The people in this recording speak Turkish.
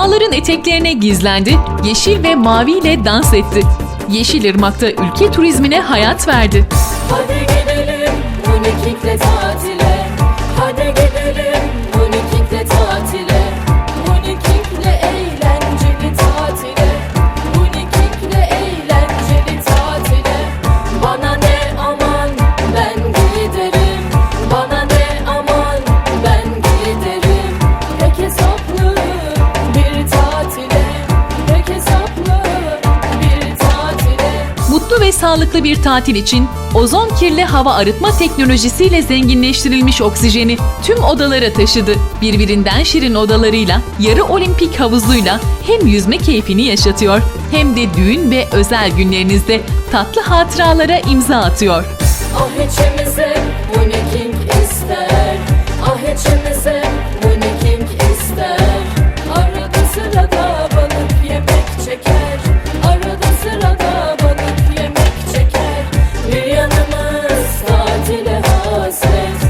Dağların eteklerine gizlendi, yeşil ve maviyle dans etti. Yeşilırmak'ta ülke turizmine hayat verdi. Hadi gidelim Mutlu ve sağlıklı bir tatil için ozon kirli hava arıtma teknolojisiyle zenginleştirilmiş oksijeni tüm odalara taşıdı. Birbirinden şirin odalarıyla, yarı olimpik havuzuyla hem yüzme keyfini yaşatıyor hem de düğün ve özel günlerinizde tatlı hatıralara imza atıyor. Ah içimize dancing.